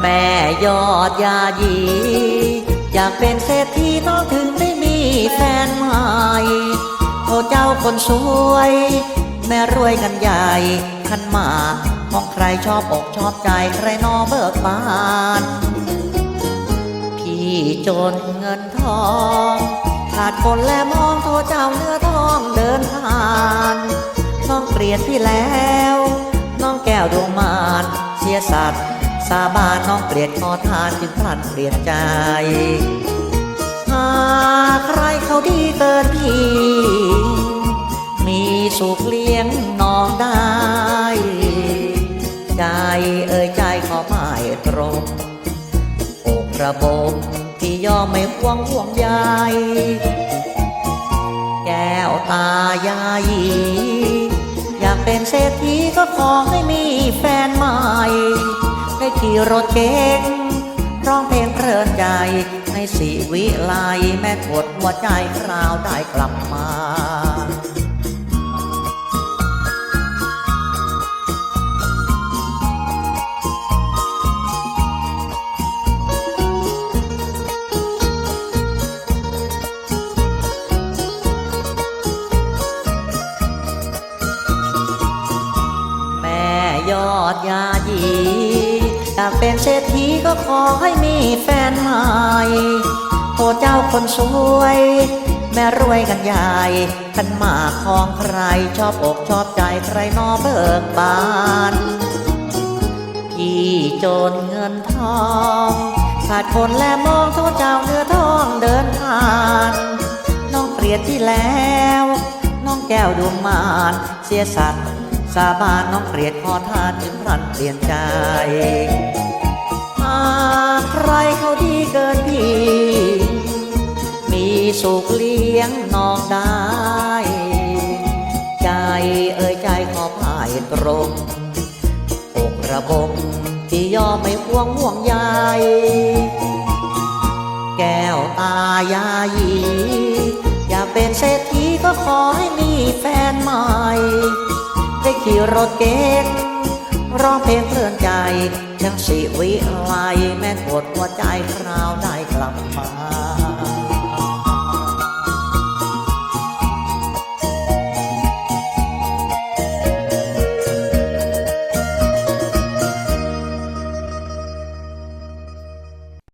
แม่ยอดยายีอยากเป็นเศรษฐีน้องถึงได้มีแฟนใหม่โอ้เจ้าคนสวย แม่รวยกันใหญ่ขันมาของใครชอบอกชอบใจใครนอเบิกบานพี่จนเงินทองขาดคนและมองโทษเจ้าเนื้อทองเดินผ่านน้องเปลี่ยนพี่แล้ว น้องแก้วดวงมานเสียสัตว์ สาบานน้องเปลี่ยนขอทานจึงพลันเปลี่ยนใจ หากใครเขาดีเกินพี่ มีสุขเลี้ยงน้องได้ ใจเอ่ยใจขอหมายตรงอกระบบที่ยอมไม่ควงห่วงใยแก้วตายายอยากเป็นเศรษฐีก็ขอให้มี ขี่รถเก๋งร้องเพลงเพลินใจให้สีวิไลแม่กดหัวใจคราวได้กลับมาแม่ยอดยายี อยากเป็นเศรษฐีก็ขอให้มีแฟนใหม่โอ้เจ้าคนสวย แม่รวยกันใหญ่ขันหมากของใครชอบอกชอบใจใครนอเบิกบานพี่จนเงินทองขาดคนและมองโทษเจ้าเนื้อทองเดินผ่าน น้องเปลี่ยนที่แล้ว น้องแก้วดวงมานเสียสัตว์ สาบานน้องเปลี่ยนขอทานจึงพลันเปลี่ยนใจหากใครเขาดีเกินพี่ มีสุขเลี้ยงน้องได้ ใจเอ่ยใจขอพายตรงอกระบมที่ยอมไม่ห่วงห่วงใยแก้วตายายี อย่าเป็นเศรษฐีก็ขอให้มีแฟนใหม่ ขี่รถเก๊กร้องเพลงเพลินใจทั้งสิวิไลแม่กดหัวใจคราวได้กลับมา